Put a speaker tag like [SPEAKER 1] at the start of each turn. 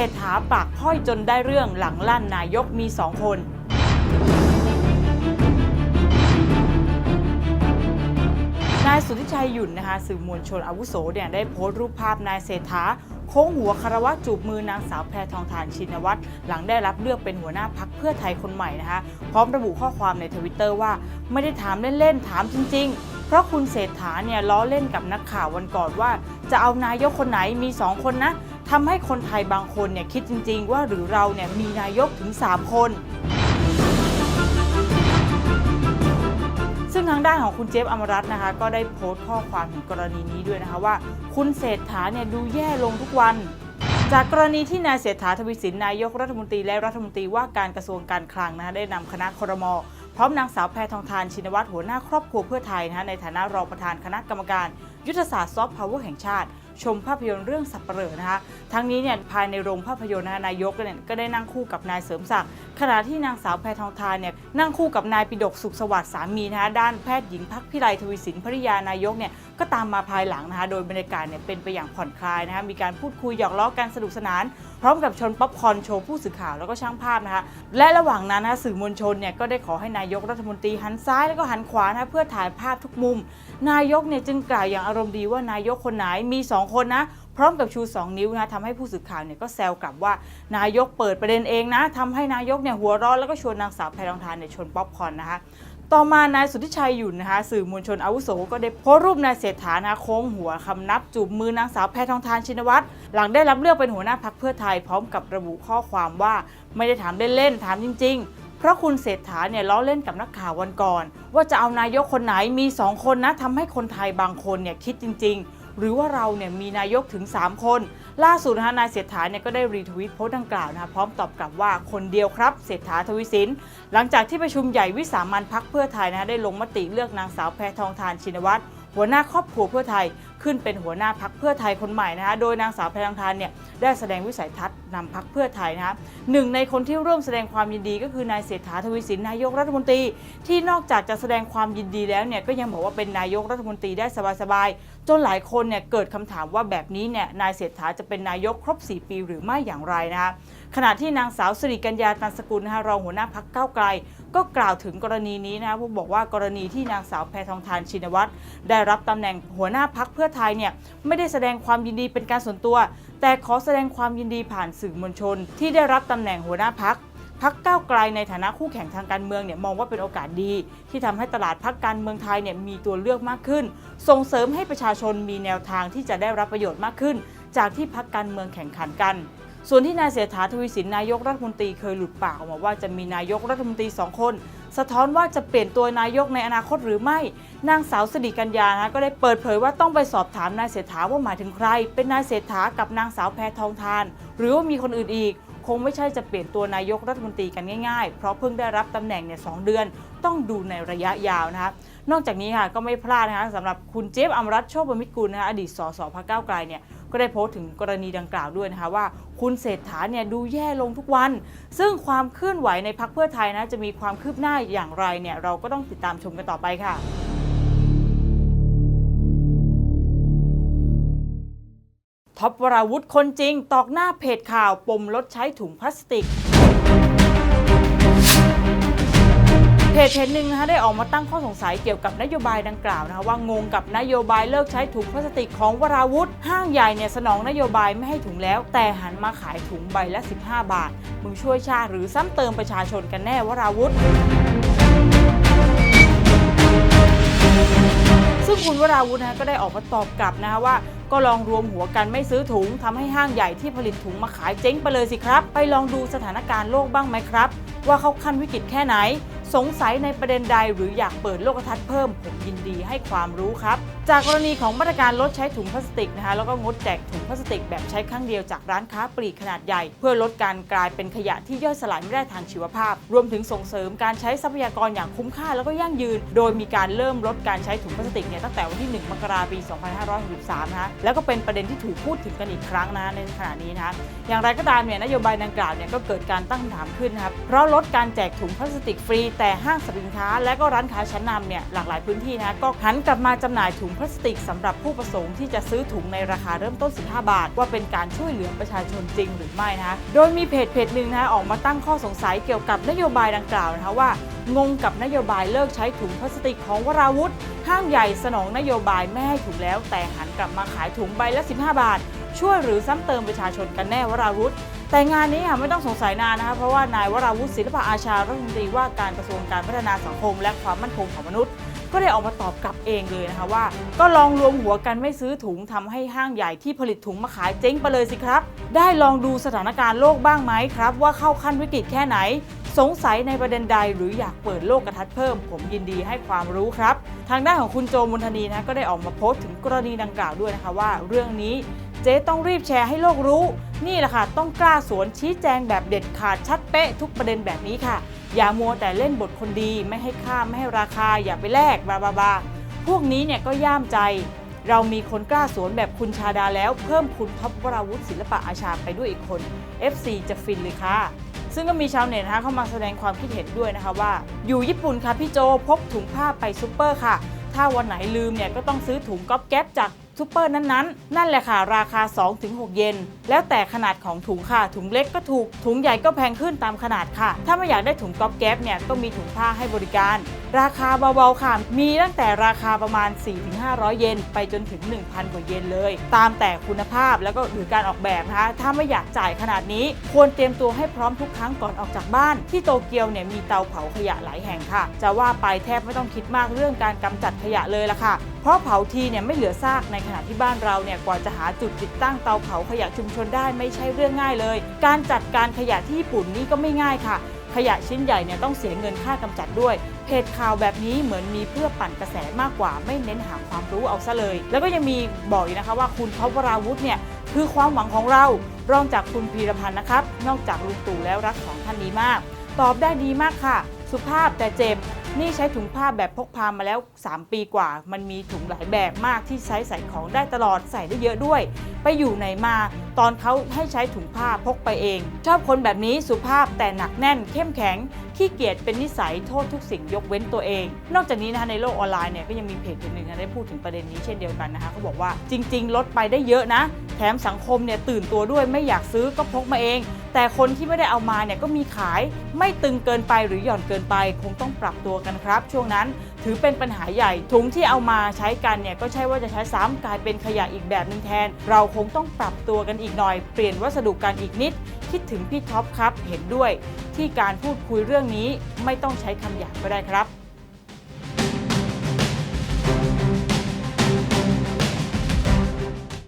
[SPEAKER 1] รษฐาปากพ้อยจนได้เรื่องหลังลั่นนายกมีสองคนนายสุทธิชัยหยุ่นนะคะสื่อมวลชนอาวุโสเนี่ยได้โพสต์รูปภาพนายเศรษฐาโค้งหัวคารวะจูบมือนางสาวแพทองทานชินวัตรหลังได้รับเลือกเป็นหัวหน้าพักเพื่อไทยคนใหม่นะคะพร้อมระบุข้อความในทวิตเตอร์ว่า ไม่ได้ถามเล่น ๆ ถามจริง ๆ เพราะคุณเศรษฐาเนี่ยล้อเล่นกับนักข่าววันก่อนว่า จะเอานายกคนไหนมี 2 คนนะ ทำให้คนไทยบางคนเนี่ยคิดจริง ๆ ว่าหรือเราเนี่ยมีนายกถึง 3 คน ซึ่งทางด้านของคุณเจฟอมรัตน์นะคะ ก็ได้โพสต์ข้อความถึงกรณีนี้ด้วยนะคะว่า คุณเศรษฐาเนี่ยดูแย่ลงทุกวัน จากกรณีที่นายเศรษฐาทวีสินนายกรัฐมนตรีและรัฐมนตรีว่าการกระทรวงการคลังนะคะได้นำคณะครมพร้อมนางสาวแพทองทานชินวัตรหัวหน้าครอบครัวเพื่อไทยนะคะในฐานะรองประธานคณะกรรมการ ยุทธศาสตร์ซอฟต์พาวเวอร์แห่งชาติ ชมภาพยนตร์เรื่องสับเปลือนะคะ ทั้งนี้เนี่ยภายในโรงภาพยนตร์นะคะนายกเนี่ยก็ได้นั่งคู่กับนายเสริมศักดิ์ขณะที่นางสาวแพทองทานเนี่ยนั่งคู่กับนายปิดกสุขสวัสดิ์สามีนะคะด้านแพทย์หญิงพักพิไลทวีสินภริยานายกเนี่ยก็ตามมาภายหลังนะคะโดยบรรยากาศเนี่ยเป็นไปอย่างผ่อนคลายนะคะมีการพูดคุยหยอกล้อกันสนุกสนาน พร้อมกับชนป๊อปคอนโชว์ผู้สื่อข่าวแล้วก็ช่างภาพนะคะและระหว่างนั้นนะคะสื่อมวลชนเนี่ยก็ได้ขอให้นายกรัฐมนตรีหันซ้ายแล้วก็หันขวานะเพื่อถ่ายภาพทุกมุม นายกเนี่ยจึงกล่าวอย่างอารมณ์ดีว่านายกคนไหนมี 2คนนะพร้อมกับชู 2 นิ้วนะทำให้ผู้สื่อข่าวเนี่ยก็แซวกลับว่านายกเปิดประเด็นเองนะทำให้นายกเนี่ยหัวร้อนแล้วก็ชวนนางสาวแพรทองทานเนี่ยชนป๊อปคอนนะคะต่อมานายสุทธิชัยหยุ่นนะคะสื่อมวลชนอาวุโสก็ได้โพสต์รูปนายเศรษฐานะโค้งหัวคำนับจูบมือนางสาวแพทองทานชินวัตรหลังได้รับเลือกเป็นหัวหน้าพักเพื่อไทยพร้อมกับระบุข้อความว่าไม่ได้ถามเล่นๆถามจริง ๆ เพราะคุณเศรษฐาเนี่ยล้อเล่นกับนักข่าววันก่อน ว่าจะเอานายกคนไหนมี 2 คนนะทำให้คนไทยบางคนเนี่ยคิดจริง ๆ หรือว่าเราเนี่ยมีนายกถึง 3 คน ล่าสุดนะคะนายเศรษฐาเนี่ยก็ได้รีทวิตโพสต์ดังกล่าวนะคะพร้อมตอบกลับว่าคนเดียวครับเศรษฐาทวีสินหลังจากที่ประชุมใหญ่วิสามันพักเพื่อไทยนะคะได้ลงมติเลือกนางสาวแพทองทานชินวัตร หัวหน้าครอบครัวเพื่อไทยขึ้นเป็นหัวหน้าพักเพื่อไทยคนใหม่นะคะโดยนางสาวแพทองทานเนี่ยได้แสดงวิสัยทัศน์นำพักเพื่อไทยนะคะหนึ่งในคนที่ร่วมแสดงความยินดีก็คือนายเศรษฐาทวีสินนายกรัฐมนตรี ที่นอกจากจะแสดงความยินดีแล้วเนี่ยก็ยังบอกว่าเป็นนายกรัฐมนตรีได้สบายๆจนหลายคนเนี่ยเกิดคำถามว่าแบบนี้เนี่ยนายเศรษฐาจะเป็นนายกครบ 4 ปีหรือไม่อย่างไรนะคะขณะที่นางสาวสิริกัญญาตันสกุลนะคะรองหัวหน้าพักเก้าไกลก็กล่าวถึงกรณีนี้นะคะผู้บอกว่ากรณีที่นางสาวแพทองทานชินวัตรได้รับตำแหน่งหัวหน้าพักเพื่อไทยเนี่ยไม่ได้แสดงความยินดีเป็นการส่วนตัว แต่ขอแสดงความยินดีผ่านสื่อมวลชน ที่ได้รับตำแหน่งหัวหน้าพักพักก้าวไกลในฐานะคู่แข่งทางการเมืองเนี่ยมองว่าเป็นโอกาสดี ที่ทำให้ตลาดพักการเมืองไทยเนี่ยมีตัวเลือกมากขึ้น ส่งเสริมให้ประชาชนมีแนวทางที่จะได้รับประโยชน์มากขึ้น จากที่พักการเมืองแข่งขันกัน ส่วนที่นายเศรษฐาทวีสินนายกรัฐมนตรีเคยหลุดปากออกมาว่าจะมีนายกรัฐมนตรีสองคน สะท้อนว่าจะเปลี่ยนตัวนายกในอนาคตหรือไม่ นางสาวสิริกัญญานะก็ได้เปิดเผยว่าต้องไปสอบถามนายเศรษฐาว่าหมายถึงใคร เป็นนายเศรษฐากับนางสาวแพทองทาน หรือว่ามีคนอื่นอีก คงไม่ใช่จะเปลี่ยนตัวนายกรัฐมนตรีกันง่ายๆ เพราะเพิ่งได้รับตำแหน่งเนี่ยสองเดือน ต้องดูในระยะยาวนะคะนอกจากนี้ค่ะก็ไม่พลาดนะคะสำหรับคุณเจฟอมรัตโชคบมิตรกุลนะคะอดีตสสพรรคก้าวไกลเนี่ย ก็ได้โพสต์ถึงกรณีดังกล่าวด้วยนะคะว่า คุณเศรษฐาเนี่ยดูแย่ลงทุกวัน ซึ่งความเคลื่อนไหวในพักเพื่อไทยนะจะมีความคืบหน้าอย่างไรเนี่ยเราก็ต้องติดตามชมกันต่อไปค่ะท็อปวราวุธคนจริง ตอกหน้าเพจข่าวปมลดใช้ถุงพลาสติก เพจเพจหนึ่งนะคะได้ออกมาตั้งข้อสงสัยเกี่ยวกับนโยบายดังกล่าวนะคะว่างงกับนโยบายเลิกใช้ถุงพลาสติกของวราวุธ ห้างใหญ่เนี่ยสนองนโยบายไม่ให้ถุงแล้ว แต่หันมาขายถุงใบละ 15 บาท มึงช่วยชาติหรือซ้ำเติมประชาชนกันแน่วราวุธซึ่งคุณวราวุธนะก็ได้ออกมาตอบกลับนะคะว่าก็ลองรวมหัวกันไม่ซื้อถุงทำให้ห้างใหญ่ที่ผลิตถุงมาขายเจ๊งไปเลยสิครับ ไปลองดูสถานการณ์โลกบ้างไหมครับ ว่าเขาขั้นวิกฤตแค่ไหน สงสัยในประเด็นใดหรืออยากเปิดโลกทัศน์เพิ่มผมยินดีให้ความรู้ครับ จากกรณีของมาตรการลดใช้ถุงพลาสติกนะคะแล้วก็งดแจกถุงพลาสติกแบบใช้ครั้งเดียวจากร้านค้าปลีกขนาดใหญ่ เพื่อลดการกลายเป็นขยะที่ย่อยสลายไม่ได้ทางชีวภาพ รวมถึงส่งเสริมการใช้ทรัพยากรอย่างคุ้มค่าแล้วก็ยั่งยืน โดยมีการเริ่มลดการใช้ถุงพลาสติกเนี่ยตั้งแต่วันที่ 1 มกราคมปี 2563นะคะแล้วก็เป็นประเด็นที่ถูกพูดถึงกันอีกครั้งนะในขณะนี้นะคะอย่างไรก็ตามเนี่ยนโยบายดังกล่าวเนี่ยก็เกิดการตั้งคำถามขึ้นนะครับเพราะลดการแจกถุงพลาสติกฟรี แต่ห้างสรรพสินค้า และก็ร้านค้าชั้นนำเนี่ยหลากหลายพื้นที่นะก็หันกลับมาจำหน่ายถุงพลาสติกสำหรับผู้ประสงค์ที่จะซื้อถุงในราคาเริ่มต้น 15 บาท ว่าเป็นการช่วยเหลือประชาชนจริงหรือไม่นะคะโดยมีเพจเพจหนึ่งนะออกมาตั้งข้อสงสัยเกี่ยวกับนโยบายดังกล่าวนะคะว่างงกับนโยบายเลิกใช้ถุงพลาสติกของวราวุธห้างใหญ่สนองนโยบายไม่ให้ถุงแล้ว แต่หันกลับมาขายถุงใบละ 15 บาท ช่วยหรือซ้ำเติมประชาชนกันแน่วราวุธแต่งานนี้ค่ะไม่ต้องสงสัยนานนะคะเพราะว่านายวราวุธศิลปะอาชารัฐมนตรีว่าการกระทรวงการพัฒนาสังคม และความมั่นคงของมนุษย์ ก็ได้ออกมาตอบกลับเองเลยนะคะว่า ก็ลองรวมหัวกันไม่ซื้อถุงทำให้ห้างใหญ่ที่ผลิตถุงมาขายเจ๊งไปเลยสิครับ ได้ลองดูสถานการณ์โลกบ้างไหมครับ ว่าเข้าขั้นวิกฤตแค่ไหน สงสัยในประเด็นใดหรืออยากเปิดโลกกระทัดเพิ่ม ผมยินดีให้ความรู้ครับ ทางด้านของคุณโจมุนทนีนะก็ได้ออกมาโพสต์ถึงกรณีดังกล่าวด้วยนะคะว่า เรื่องนี้เจ๊ต้องรีบแชร์ให้โลกรู้ นี่แหละค่ะต้องกล้าสวนชี้แจงแบบเด็ดขาดชัดเป๊ะทุกประเด็นแบบนี้ค่ะ อย่ามัวแต่เล่นบทคนดีไม่ให้ค่าไม่ให้ราคาอย่าไปแลกบาบาบาพวกนี้เนี่ยก็ย่ามใจ เรามีคนกล้าสวนแบบคุณชาดาแล้วเพิ่มคุณท็อปวราวุฒิศิลปะอาชาไปด้วยอีกคน FC จะฟินเลยค่ะ ซึ่งก็มีชาวเน็ตนะคะเข้ามาแสดงความคิดเห็นด้วยนะคะว่า อยู่ญี่ปุ่นค่ะพี่โจพกถุงผ้าไปซูเปอร์ค่ะ ถ้าวันไหนลืมเนี่ยก็ต้องซื้อถุงก๊อบแก๊บจาก ซูเปอร์นั้นๆ นั่นแหละค่ะ ราคา 2-6 เยน แล้วแต่ขนาดของถุงค่ะ ถุงเล็กก็ถูก ถุงใหญ่ก็แพงขึ้นตามขนาดค่ะ ถ้าไม่อยากได้ถุงก๊อบแก๊บเนี่ยก็มีถุงผ้าให้บริการ ราคาเบาๆค่ะ มีตั้งแต่ราคาประมาณ 4-500 เยนไปจนถึง 1,000 กว่าเยนเลย ตามแต่คุณภาพแล้วก็หรือการออกแบบนะคะ ถ้าไม่อยากจ่ายขนาดนี้ ควรเตรียมตัวให้พร้อมทุกครั้งก่อนออกจากบ้าน ที่โตเกียวเนี่ยมีเตาเผาขยะหลายแห่งค่ะ จะว่าไปแทบไม่ต้องคิดมากเรื่องการกำจัดขยะเลยละค่ะ เพราะเผาทีเนี่ยไม่เหลือซากในขณะที่บ้านเราเนี่ยกว่าจะหาจุดติดตั้งเตาเผาขยะชุมชนได้ไม่ใช่เรื่องง่ายเลย การจัดการขยะที่ญี่ปุ่นนี่ก็ไม่ง่ายค่ะ ขยะชิ้นใหญ่เนี่ยต้องเสียเงินค่ากำจัดด้วย เพจข่าวแบบนี้เหมือนมีเพื่อปั่นกระแสมากกว่า ไม่เน้นหาความรู้เอาซะเลย แล้วก็ยังมีบอกอีกนะคะว่าคุณท็อปวราวุธเนี่ยคือความหวังของเรารองจากคุณพีรพันธ์นะครับ นอกจากลุงตู่แล้วรักของท่านนี้มาก ตอบได้ดีมากค่ะ สุภาพแต่เจ็บ นี่ใช้ถุงผ้าแบบพกพามาแล้ว 3 ปีกว่า มันมีถุงหลายแบบมากที่ใช้ใส่ของได้ตลอดใส่ได้เยอะด้วย ไปอยู่ไหนมา ตอนเขาให้ใช้ถุงผ้าพกไปเอง ชอบคนแบบนี้สุภาพแต่หนักแน่น เข้มแข็งขี้เกียจเป็นนิสัยโทษทุกสิ่งยกเว้นตัวเอง นอกจากนี้นะคะในโลกออนไลน์เนี่ยก็ยังมีเพจหนึ่งได้พูดถึงประเด็นนี้เช่นเดียวกันนะคะเขาบอกว่าจริง ๆ ลดไปได้เยอะนะ แถมสังคมเนี่ยตื่นตัวด้วยไม่อยากซื้อก็พกมาเอง แต่คนที่ไม่ได้เอามาเนี่ยก็มีขายไม่ตึงเกินไปหรือหย่อนเกินไป คงต้องปรับตัวกันครับ ช่วงนั้นถือเป็นปัญหาใหญ่ ถุงที่เอามาใช้กันเนี่ยก็ใช่ว่าจะใช้ซ้ำกลายเป็นขยะอีกแบบหนึงแทน เราคงต้องปรับตัวกันอีกหน่อย เปลี่ยนวัสดุกันอีกนิด คิดถึงพี่ท็อปครับเห็นด้วย ที่การพูดคุยเรื่องนี้ไม่ต้องใช้คำหยาบก็ได้ครับ